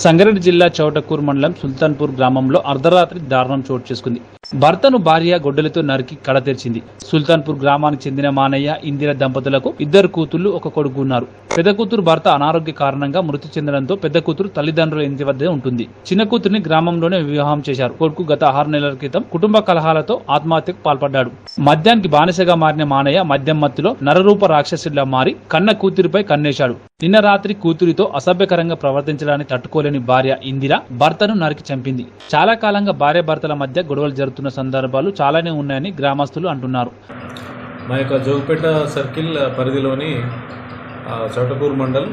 సంగారెడ్డి జిల్లా చౌటకూర్ మండలం సుల్తాన్పూర్ గ్రామంలో అర్ధరాత్రి దారుణం చోటు చేసుకుంది. భర్తను భార్య గొడ్డలితో నరికి కడ తెరిచింది. సుల్తాన్పూర్ గ్రామానికి చెందిన మానయ్య ఇందిర దంపతులకు ఇద్దరు కూతుళ్ళు ఒక కొడుకు ఉన్నారు. పెద్ద కూతురు భర్త అనారోగ్య కారణంగా మృతి చెందడంతో పెద్ద కూతురు తల్లిదండ్రుల ఇంటి వద్దే ఉంటుంది. చిన్న కూతురిని గ్రామంలోనే వివాహం చేశారు. కొడుకు గత ఆరు నెలల క్రితం కుటుంబ కలహాలతో ఆత్మహత్యకు పాల్పడ్డాడు. మద్యానికి బానిసగా మారిన మానయ్య మద్యం మత్తులో నరరూప రాక్షసుడిలా మారి కన్న కూతురిపై కన్నేశాడు. నిన్న రాత్రి కూతురితో అసభ్యకరంగా ప్రవర్తించడాన్ని తట్టుకోలేని భార్య ఇందిర భర్తను నరికి చంపింది. చాలా కాలంగా భార్య భర్తల మధ్య గొడవలు జరుగుతున్న సందర్భాలు చాలానే ఉన్నాయని గ్రామస్తులు అంటున్నారు. మా యొక్క జోగుపేట సర్కిల్ పరిధిలోని ఆ, చౌటకూరు మండల్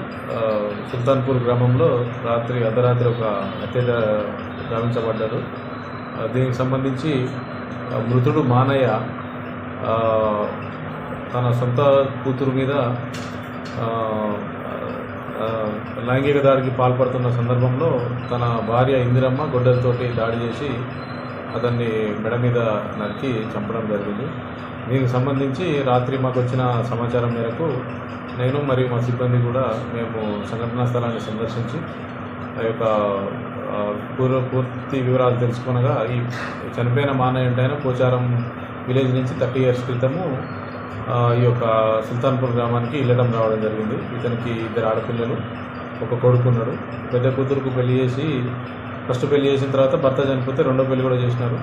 సుల్తాన్పూర్ గ్రామంలో రాత్రి అర్ధరాత్రి ఒక హత్య జ- గావించబడ్డారు దీనికి సంబంధించి మృతుడు మానయ్య తన సొంత కూతురు మీద లైంగిక దాడికి పాల్పడుతున్న సందర్భంలో తన భార్య ఇందిరమ్మ గొడ్డలతోటి దాడి చేసి అతన్ని మెడ మీద నరికి చంపడం జరిగింది. దీనికి సంబంధించి రాత్రి మాకు వచ్చిన సమాచారం మేరకు నేను మరియు మా సిబ్బంది కూడా మేము సంఘటనా స్థలాన్ని సందర్శించి ఆ యొక్క పూర్వ పూర్తి వివరాలు తెలుసుకునగా ఈ చనిపోయిన మానయ్య పోచారం విలేజ్ నుంచి థర్టీ ఇయర్స్ క్రితము ఈ యొక్క సుల్తాన్పూర్ గ్రామానికి వెళ్ళడం రావడం జరిగింది. ఇతనికి ఇద్దరు ఆడపిల్లలు ఒక కొడుకు ఉన్నాడు. పెద్ద కూతురుకు పెళ్ళి చేసి ఫస్ట్ పెళ్ళి చేసిన తర్వాత భర్త చనిపోతే రెండో పెళ్ళి కూడా చేసినారు.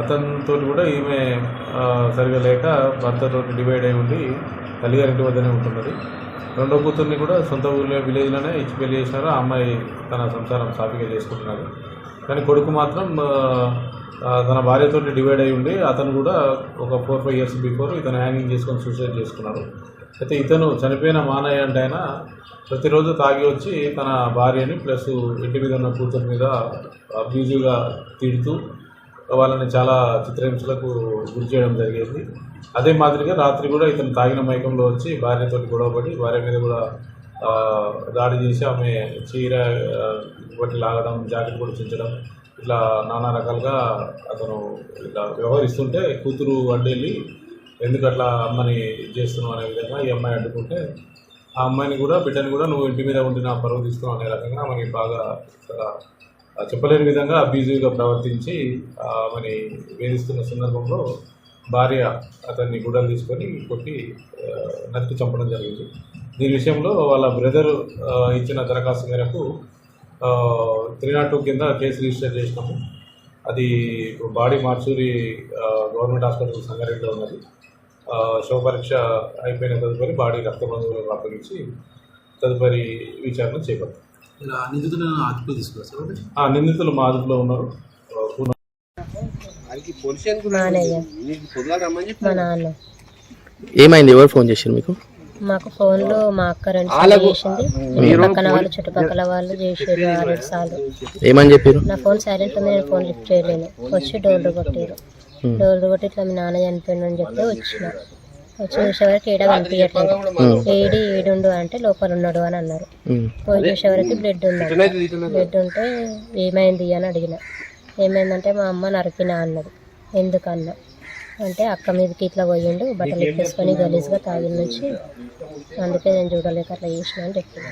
అతనితో కూడా ఈమె సరిగా లేక భర్తతో డివైడ్ అయి ఉండి తల్లిగారింటి వద్దనే ఉంటున్నది. రెండో కూతుర్ని కూడా సొంత ఊర్లో విలేజ్లోనే ఇచ్చి పెళ్ళి చేసినారు. ఆ అమ్మాయి తన సంసారం సాఫీగా చేసుకుంటున్నారు కానీ కొడుకు మాత్రం తన భార్యతో డివైడ్ అయి ఉండి అతను కూడా ఒక ఫోర్ ఫైవ్ ఇయర్స్ బిఫోర్ ఇతను హ్యాంగింగ్ చేసుకొని సూసైడ్ చేసుకున్నాడు. అయితే ఇతను చనిపోయిన మానయ్య అంటే ఆయన ప్రతిరోజు తాగి వచ్చి తన భార్యని ప్లస్ ఇంటి మీద ఉన్న కూతురు మీద అబ్యూజివ్గా తిడుతూ వాళ్ళని చాలా చిత్రహింసలకు గురి చేయడం జరిగేది. అదే మాదిరిగా రాత్రి కూడా ఇతను తాగిన మైకంలో వచ్చి భార్యతో గొడవపడి భార్య మీద కూడా దాడి చేసి ఆమె చీర బట్టి లాగడం జాకెట్ కూడా చించడం ఇట్లా నానా రకాలుగా అతను ఇట్లా వ్యవహరిస్తుంటే కూతురు అడ్డెళ్ళి ఎందుకు అట్లా అమ్మని చేస్తున్నావు? అనే విధంగా ఈ అమ్మాయి అడ్డుకుంటే ఆ అమ్మాయిని కూడా బిడ్డని కూడా నువ్వు ఇంటి మీద ఉండి నా పరువు తీస్తున్నావు అనే రకంగా ఆమెని బాగా చెప్పలేని విధంగా అబ్యూజివ్గా ప్రవర్తించి ఆమెని వేధిస్తున్న సందర్భంలో భార్య అతన్ని గుడ్డలు తీసుకొని కొట్టి నరికి చంపడం జరిగింది. దీని విషయంలో వాళ్ళ బ్రదర్ ఇచ్చిన దరఖాస్తు మేరకు త్రీ నాట్ టూ కింద కేసు రిజిస్టర్ చేసినాము. అది బాడీ మార్చూరి గవర్నమెంట్ హాస్పిటల్ సంగారెడ్డిలో ఉన్నది. ఆ, శవ పరీక్ష అయిపోయిన తదుపరి బాడీ రక్త బంధువులకు అప్పగించి తదుపరి విచారణ చేపడతాం నిందితులు మా అదుపులో ఉన్నారు. ఏమైంది? ఎవరు ఫోన్ చేశారు మీకు? మాకు ఫోన్లో మా అక్క రెండు సార్లు చేసింది. పక్కన వాళ్ళు చుట్టుపక్కల వాళ్ళు చేసారు ఆరేడు సార్లు. ఏమని చెప్పారు? నా ఫోన్ సైలెంట్ ఉంది నేను ఫోన్ లిఫ్ట్ చేయలేను. వచ్చి డోర్లు కొట్టారు. డోర్లు కొట్టి ఇట్లా మీ నాన్న చనిపోయిండు అని చెప్తే వచ్చిన. వచ్చి చూసేవరకు ఈడ కనిపించట్లేదు. ఏడి ఏడుండు అంటే లోపల ఉన్నాడు అని అన్నారు. పోయి చూసేవరకు బ్లడ్ ఉంది బ్లడ్ ఉంటే ఏమైంది అని అడిగిన. ఏమైందంటే మా అమ్మ నరికినా అన్నది. ఎందుకన్నా? అంటే అక్క మీదకి ఇట్లా పోయిండు బట్టలు ఎక్కేసుకొని గలీజ్గా తాగిన నుంచి. అందుకే నేను చూడలేక అట్లా చేసిన అని చెప్పిన.